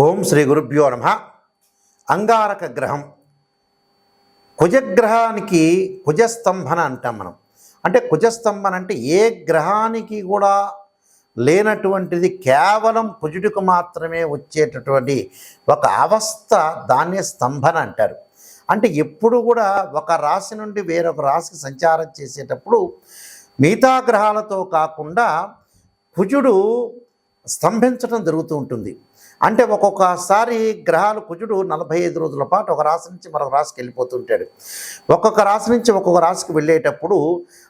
ఓం శ్రీ గురుభ్యో నమ. అంగారక గ్రహం. కుజగ్రహానికి కుజస్తంభన అంటాం మనం. అంటే కుజస్తంభన అంటే ఏ గ్రహానికి కూడా లేనటువంటిది కేవలం కుజుడికి మాత్రమే వచ్చేటటువంటి ఒక అవస్థ దాన్నే స్తంభన అంటారు. అంటే ఎప్పుడు కూడా ఒక రాశి నుండి వేరొక రాశికి సంచారం చేసేటప్పుడు మిగతా గ్రహాలతో కాకుండా కుజుడు స్తంభించడం జరుగుతూ ఉంటుంది. అంటే ఒక్కొక్కసారి గ్రహాలు కుజుడు నలభై ఐదు రోజుల పాటు ఒక రాశి నుంచి మరొక రాశికి వెళ్ళిపోతుంటాడు. ఒక్కొక్క రాశి నుంచి ఒక్కొక్క రాశికి వెళ్ళేటప్పుడు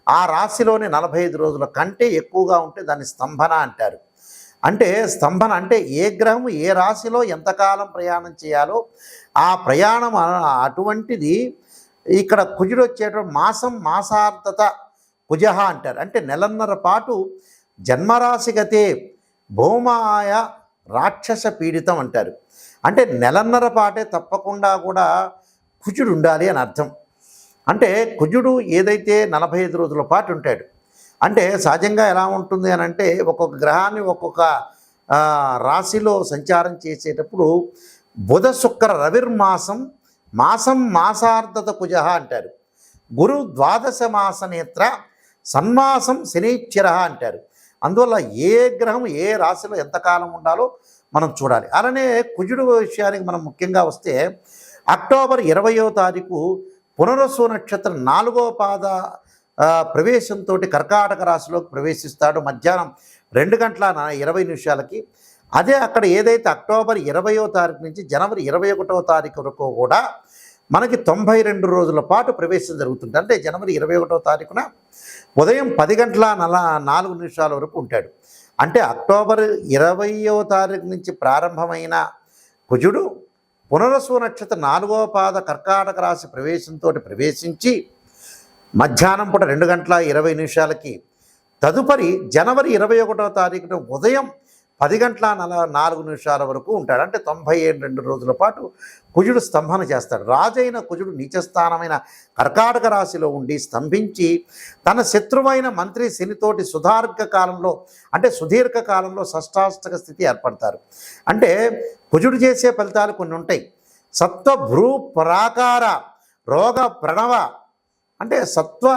ఆ రాశిలోని నలభై ఐదు రోజుల కంటే ఎక్కువగా ఉంటే దాన్ని స్తంభన అంటారు. అంటే స్తంభన అంటే ఏ గ్రహం ఏ రాశిలో ఎంతకాలం ప్రయాణం చేయాలో ఆ ప్రయాణం అటువంటిది ఇక్కడ కుజుడు వచ్చేటువంటి మాసం మాసార్థత కుజహ అంటారు. అంటే నెలన్నర పాటు జన్మరాశిగతే భౌమాయ రాక్షస పీడితం అంటారు. అంటే నెలన్నర పాటే తప్పకుండా కూడా కుజుడు ఉండాలి అని అర్థం. అంటే కుజుడు ఏదైతే నలభై ఐదు రోజుల పాటు ఉంటాడు అంటే సహజంగా ఎలా ఉంటుంది అని అంటే ఒక్కొక్క గ్రహాన్ని ఒక్కొక్క రాశిలో సంచారం చేసేటప్పుడు బుధ శుక్ర రవిర్మాసం మాసం మాసార్థత కుజ అంటారు. గురు ద్వాదశ మాస నేత్ర సన్మాసం శనిశ్చర అంటారు. అందువల్ల ఏ గ్రహం ఏ రాశిలో ఎంతకాలం ఉండాలో మనం చూడాలి. అలానే కుజుడు విషయానికి మనం ముఖ్యంగా వస్తే అక్టోబర్ ఇరవయో తారీఖు పునరసు నక్షత్రం నాలుగో పాద ప్రవేశంతో కర్కాటక రాశిలోకి ప్రవేశిస్తాడు. మధ్యాహ్నం రెండు గంటల ఇరవై నిమిషాలకి. అదే అక్కడ ఏదైతే అక్టోబర్ ఇరవయో తారీఖు నుంచి జనవరి ఇరవై ఒకటో తారీఖు వరకు కూడా మనకి తొంభై రెండు రోజుల పాటు ప్రవేశం జరుగుతుంది. అంటే జనవరి ఇరవై ఒకటో తారీఖున ఉదయం పది గంటల నల నాలుగు నిమిషాల వరకు ఉంటాడు. అంటే అక్టోబర్ ఇరవయో తారీఖు నుంచి ప్రారంభమైన కుజుడు పునరసు నక్షత్ర నాలుగవ పాద కర్కాటక రాశి ప్రవేశంతో ప్రవేశించి మధ్యాహ్నం పూట రెండు గంటల ఇరవై నిమిషాలకి తదుపరి జనవరి ఇరవై ఒకటో తారీఖున ఉదయం పది గంటల నల నాలుగు నిమిషాల వరకు ఉంటాడు. అంటే తొంభై ఏడు రెండు రోజుల పాటు కుజుడు స్తంభన చేస్తాడు. రాజైన కుజుడు నీచస్థానమైన కర్కాటక రాశిలో ఉండి స్తంభించి తన శత్రువైన మంత్రి శనితోటి సుదీర్ఘ కాలంలో అంటే సుదీర్ఘ కాలంలో షష్టాష్టక స్థితి ఏర్పడతారు. అంటే కుజుడు చేసే ఫలితాలు కొన్ని ఉంటాయి. సత్వ భ్రూ ప్రాకార రోగ ప్రణవ అంటే సత్వ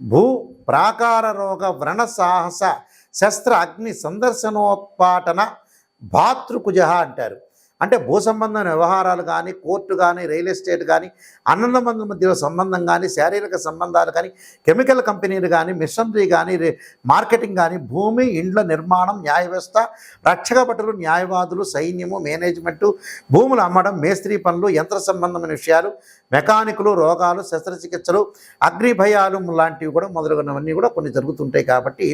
భూ ప్రాకార రోగ వ్రణ సాహస శస్త్ర అగ్ని సందర్శనోత్పాటన భాతృకుజ అంటారు. అంటే భూ సంబంధమైన వ్యవహారాలు కానీ కోర్టు కానీ రియల్ ఎస్టేట్ కానీ అన్నదమ్ముల మధ్యలో సంబంధం కానీ శారీరక సంబంధాలు కానీ కెమికల్ కంపెనీలు కానీ మిషనరీ కానీ మార్కెటింగ్ కానీ భూమి ఇండ్ల నిర్మాణం న్యాయ వ్యవస్థ రక్షక భటులు న్యాయవాదులు సైన్యము మేనేజ్మెంటు భూములు అమ్మడం మేస్త్రీ పనులు యంత్ర సంబంధమైన విషయాలు మెకానికులు రోగాలు శస్త్రచికిత్సలు అగ్నిభయాలు లాంటివి కూడా మొదలగునవన్నీ కూడా కొన్ని జరుగుతుంటాయి కాబట్టి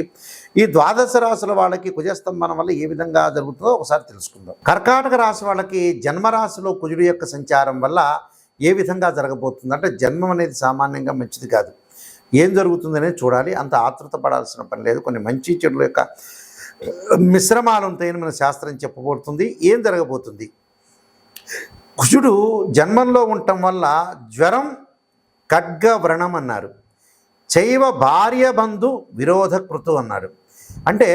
ఈ ద్వాదశ రాశుల వాళ్ళకి కుజస్తంభనం వల్ల ఏ విధంగా జరుగుతుందో ఒకసారి తెలుసుకుందాం. కర్కాటక రాశి వాళ్ళకి జన్మరాశిలో కుజుడు యొక్క సంచారం వల్ల ఏ విధంగా జరగబోతుంది? అంటే జన్మం అనేది సామాన్యంగా మంచిది కాదు. ఏం జరుగుతుందనేది చూడాలి. అంత ఆతృత పడాల్సిన పని లేదు. కొన్ని మంచి చెడుల యొక్క మిశ్రమాలు ఉంటాయని మన శాస్త్రం చెప్పబోతుంది. ఏం జరగబోతుంది? కుజుడు జన్మంలో ఉండటం వల్ల జ్వరం ఖడ్గ వ్రణం అన్నారు. చైవ భార్య బంధు విరోధ కృతు అన్నారు. అంటే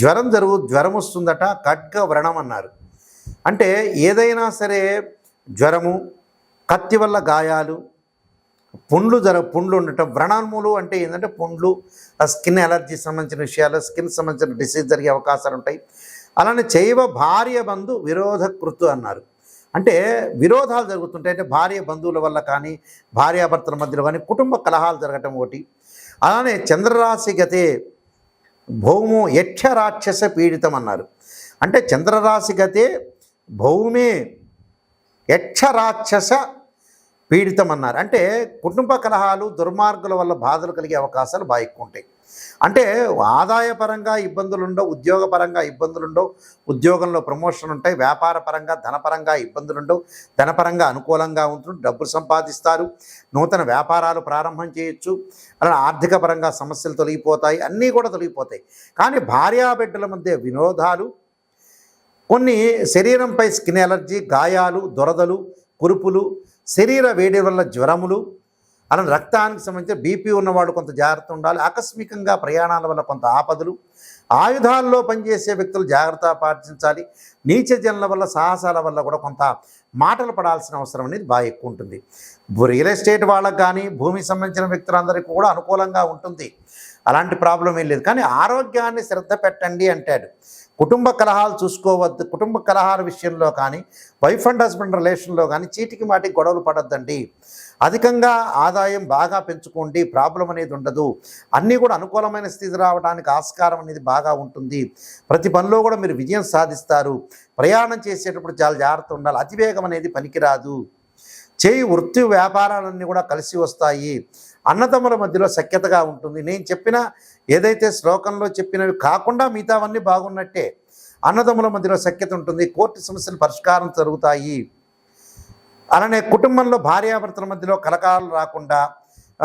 జ్వరం జరుగు జ్వరం వస్తుందట ఖడ్గ వ్రణం అన్నారు. అంటే ఏదైనా సరే జ్వరము కత్తి వల్ల గాయాలు పుండ్లు జర పుండ్లు ఉండటం వ్రణాన్మూలు అంటే ఏంటంటే పుండ్లు స్కిన్ ఎలర్జీ సంబంధించిన విషయాలు స్కిన్ సంబంధించిన డిసీజ్ జరిగే అవకాశాలు ఉంటాయి. అలానే చైవ భార్య బంధు విరోధ కృతు అన్నారు. అంటే విరోధాలు జరుగుతుంటాయి. అంటే భార్య బంధువుల వల్ల కానీ భార్యాభర్తల మధ్యలో కానీ కుటుంబ కలహాలు జరగటం ఒకటి. అలానే చంద్రరాశి గతే భౌము యక్ష రాక్షస పీడితం అన్నారు. అంటే చంద్రరాశి గతే భౌమే యక్షరాక్షస పీడితం అన్నారు అంటే కుటుంబ కలహాలు దుర్మార్గుల వల్ల బాధలు కలిగే అవకాశాలు బాగా ఎక్కువ ఉంటాయి. అంటే ఆదాయపరంగా ఇబ్బందులు ఉండవు ఉద్యోగపరంగా ఇబ్బందులు ఉండవు ఉద్యోగంలో ప్రమోషన్ ఉంటాయి వ్యాపార పరంగా ధనపరంగా ఇబ్బందులు ఉండవు ధనపరంగా అనుకూలంగా ఉంటుంది డబ్బులు సంపాదిస్తారు నూతన వ్యాపారాలు ప్రారంభం చేయొచ్చు అలా ఆర్థిక పరంగా సమస్యలు తొలగిపోతాయి అన్నీ కూడా తొలగిపోతాయి. కానీ భార్యాబిడ్డల మధ్య వినోదాలు కొన్ని శరీరంపై స్కిన్ ఎలర్జీ గాయాలు దొరదలు కురుపులు శరీర వేడి వల్ల జ్వరములు అలా రక్తానికి సంబంధించిన బీపీ ఉన్నవాడు కొంత జాగ్రత్త ఉండాలి. ఆకస్మికంగా ప్రయాణాల వల్ల కొంత ఆపదలు ఆయుధాల్లో పనిచేసే వ్యక్తులు జాగ్రత్త పాటించాలి. నీచ జనుల వల్ల సాహసాల వల్ల కూడా కొంత మాటలు పడాల్సిన అవసరం అనేది బాగా ఎక్కువ ఉంటుంది. రియల్ ఎస్టేట్ వాళ్ళకి కానీ భూమికి సంబంధించిన వ్యక్తులందరికీ కూడా అనుకూలంగా ఉంటుంది. అలాంటి ప్రాబ్లం ఏం లేదు. కానీ ఆరోగ్యాన్ని శ్రద్ధ పెట్టండి అంటాడు. కుటుంబ కలహాలు చూసుకోవద్దు. కుటుంబ కలహాల విషయంలో కానీ వైఫ్ అండ్ హస్బెండ్ రిలేషన్లో కానీ చీటికి మాటికి గొడవలు పడద్దండి. అధికంగా ఆదాయం బాగా పెంచుకోండి ప్రాబ్లం అనేది ఉండదు. అన్నీ కూడా అనుకూలమైన స్థితి రావడానికి ఆస్కారం అనేది బాగా ఉంటుంది. ప్రతి పనిలో కూడా మీరు విజయం సాధిస్తారు. ప్రయాణం చేసేటప్పుడు చాలా జాగ్రత్త ఉండాలి. అతివేగం అనేది పనికిరాదు. చేయి వృత్తి వ్యాపారాలన్నీ కూడా కలిసి వస్తాయి. అన్నదమ్ముల మధ్యలో సఖ్యతగా ఉంటుంది. నేను చెప్పిన ఏదైతే శ్లోకంలో చెప్పినవి కాకుండా మిగతావన్నీ బాగున్నట్టే అన్నదమ్ముల మధ్యలో సఖ్యత ఉంటుంది. కోర్టు సమస్యలు పరిష్కారం జరుగుతాయి. అలానే కుటుంబంలో భార్యాభర్తల మధ్యలో కలకాలు రాకుండా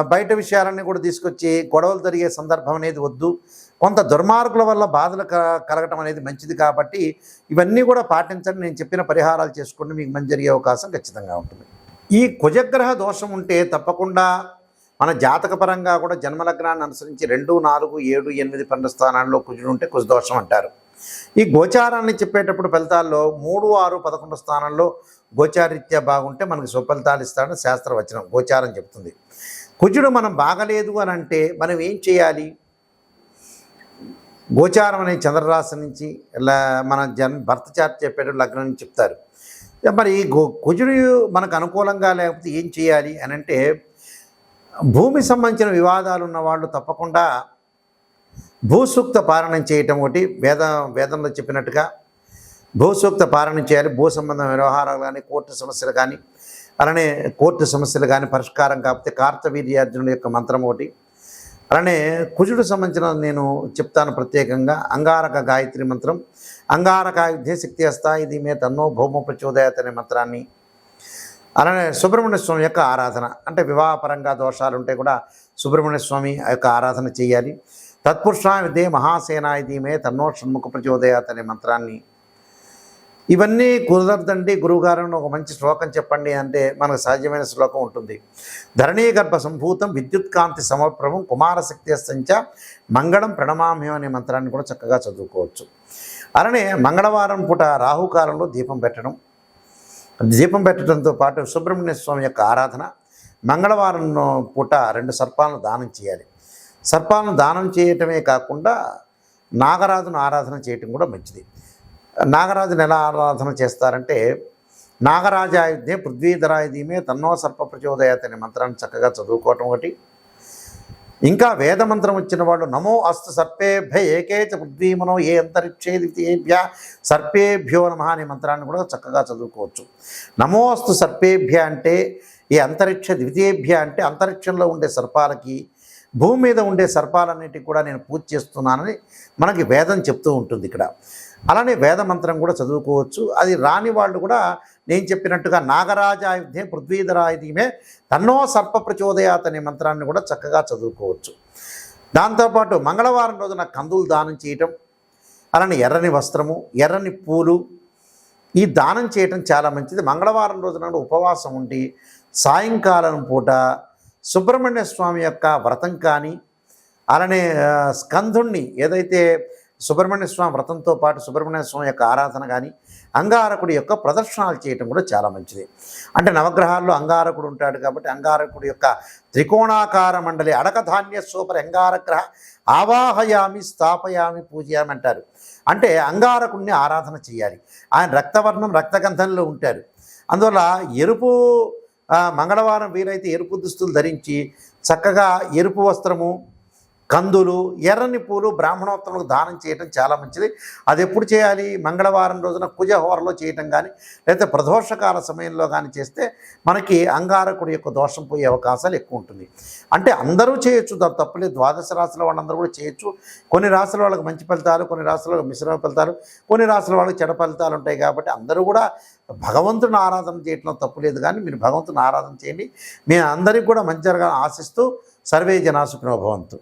బయట విషయాలన్నీ కూడా తీసుకొచ్చి గొడవలు జరిగే సందర్భం అనేది వద్దు. కొంత దుర్మార్గుల వల్ల బాధలు క- కలగటం అనేది మంచిది కాబట్టి ఇవన్నీ కూడా పాటించండి. నేను చెప్పిన పరిహారాలు చేసుకుంటే మీకు మంచి జరిగే అవకాశం ఖచ్చితంగా ఉంటుంది. ఈ కుజగ్రహ దోషం ఉంటే తప్పకుండా మన జాతకపరంగా కూడా జన్మలగ్నాన్ని అనుసరించి రెండు నాలుగు ఏడు ఎనిమిది పన్నెండు స్థానాల్లో కుజుడు ఉంటే కుజదోషం అంటారు. ఈ గోచారాన్ని చెప్పేటప్పుడు ఫలితాల్లో మూడు ఆరు పదకొండు స్థానంలో గోచారీత్యా బాగుంటే మనకి సుఫలితాలు ఇస్తాడని శాస్త్రవచనం గోచారం చెప్తుంది కుజుడు మనం బాగలేదు అని అంటే మనం ఏం చేయాలి? గోచారం అనే చంద్రరాశి నుంచి ఇలా మన జన్ భర్త చార్ట్ చెప్పేటప్పుడు లగ్నం నుంచి చెప్తారు. మరి ఈ గో కుజుడు మనకు అనుకూలంగా లేకపోతే ఏం చేయాలి అని అంటే భూమి సంబంధించిన వివాదాలు ఉన్న వాళ్ళు తప్పకుండా భూసూక్త పారణం చేయటం ఒకటి వేద వేదంలో చెప్పినట్టుగా భూసూక్త పారణం చేయాలి. భూ సంబంధం వ్యవహారాలు కానీ కోర్టు సమస్యలు కానీ అలానే కోర్టు సమస్యలు కానీ పరిష్కారం కాకపోతే కార్తవీర్యార్జునుడి యొక్క మంత్రం ఒకటి. అలానే కుజుడు సంబంధించిన నేను చెప్తాను ప్రత్యేకంగా అంగారక గాయత్రి మంత్రం. అంగారక యుద్ధే శక్తి హస్తా ఇది మే తన్నో భౌమ ప్రచోదయాత్ అనే మంత్రాన్ని అలానే సుబ్రహ్మణ్య స్వామి యొక్క ఆరాధన. అంటే వివాహపరంగా దోషాలు ఉంటే కూడా సుబ్రహ్మణ్య స్వామి యొక్క ఆరాధన చేయాలి. తత్పురుషా విద్యే మహాసేనా ఇది మే తన్నో షణ్ముఖ ప్రచోదయాత్ అనే మంత్రాన్ని. ఇవన్నీ కుదరదండి గురువుగారు ఒక మంచి శ్లోకం చెప్పండి అంటే మనకు సాధ్యమైన శ్లోకం ఉంటుంది. ధరణీ గర్భ సంభూతం విద్యుత్ కాంతి సమప్రభం కుమారశక్తి సంచ మంగళం ప్రణమామ్యం అనే మంత్రాన్ని కూడా చక్కగా చదువుకోవచ్చు. అలానే మంగళవారం పూట రాహుకాలంలో దీపం పెట్టడం. దీపం పెట్టడంతో పాటు సుబ్రహ్మణ్య స్వామి యొక్క ఆరాధన మంగళవారం పూట రెండు సర్పాలను దానం చేయాలి. సర్పాలను దానం చేయటమే కాకుండా నాగరాజును ఆరాధన చేయటం కూడా మంచిది. నాగరాజును ఎలా ఆరాధన చేస్తారంటే నాగరాజాయుధ్యే పృథ్వీధరాయుధ్యమే తన్నో సర్ప ప్రచోదయాత్ అనే మంత్రాన్ని చక్కగా చదువుకోవటం ఒకటి. ఇంకా వేద మంత్రం వచ్చిన వాళ్ళు నమో అస్తు సర్పేభ్య ఏకేచ పృథ్వీమనో ఏ అంతరిక్షేదిభ్య సర్పేభ్యో నమ అనే మంత్రాన్ని కూడా చక్కగా చదువుకోవచ్చు. నమో అస్తు సర్పేభ్య అంటే ఈ అంతరిక్ష ద్వితీయేభ్య అంటే అంతరిక్షంలో ఉండే సర్పాలకి భూమి మీద ఉండే సర్పాలన్నిటికీ కూడా నేను పూజ చేస్తున్నానని మనకి వేదం చెప్తూ ఉంటుంది ఇక్కడ. అలానే వేద మంత్రం కూడా చదువుకోవచ్చు. అది రాని వాళ్ళు కూడా నేను చెప్పినట్టుగా నాగరాజాయుధే పృథ్వీధరాయుధ్యమే తన్నో సర్ప ప్రచోదయాత్ అనే మంత్రాన్ని కూడా చక్కగా చదువుకోవచ్చు. దాంతోపాటు మంగళవారం రోజున కందులు దానం చేయటం అలానే ఎర్రని వస్త్రము ఎర్రని పూలు ఈ దానం చేయటం చాలా మంచిది. మంగళవారం రోజున ఉపవాసం ఉండి సాయంకాలం పూట సుబ్రహ్మణ్య స్వామి యొక్క వ్రతం కానీ అలానే స్కంధుణ్ణి ఏదైతే సుబ్రహ్మణ్య స్వామి వ్రతంతో పాటు సుబ్రహ్మణ్య స్వామి యొక్క ఆరాధన కానీ అంగారకుడి యొక్క ప్రదర్శనలు చేయటం కూడా చాలా మంచిది. అంటే నవగ్రహాల్లో అంగారకుడు ఉంటాడు కాబట్టి అంగారకుడి యొక్క త్రికోణాకార మండలి అడకధాన్య సూపర్ అంగారగ్రహ ఆవాహయామి స్థాపయామి పూజయామి అంటారు. అంటే అంగారకుడిని ఆరాధన చేయాలి. ఆయన రక్తవర్ణం రక్తగంధంలో ఉంటారు. అందువల్ల ఎరుపు మంగళవారం వీలైతే ఎరుపు దుస్తులు ధరించి చక్కగా ఎరుపు వస్త్రము కందులు ఎర్రని పూలు బ్రాహ్మణోత్తములకు దానం చేయటం చాలా మంచిది. అది ఎప్పుడు చేయాలి? మంగళవారం రోజున కుజహోరలో చేయటం కానీ లేకపోతే ప్రదోషకాల సమయంలో కానీ చేస్తే మనకి అంగారకుడి యొక్క దోషం పోయే అవకాశాలు ఎక్కువ ఉంటుంది. అంటే అందరూ చేయొచ్చు దాని తప్పలేదు. ద్వాదశ రాశుల వాళ్ళందరూ కూడా చేయొచ్చు. కొన్ని రాశుల వాళ్ళకి మంచి ఫలితాలు కొన్ని రాశుల వాళ్ళకి మిశ్రమ ఫలితాలు కొన్ని రాశుల వాళ్ళకి చెడ ఫలితాలు ఉంటాయి కాబట్టి అందరూ కూడా భగవంతుని ఆరాధన చేయటంలో తప్పులేదు కానీ మీరు భగవంతుని ఆరాధన చేయండి. మీ అందరికీ కూడా మంచి జరగాలని ఆశిస్తూ సర్వే జనా భవంతు.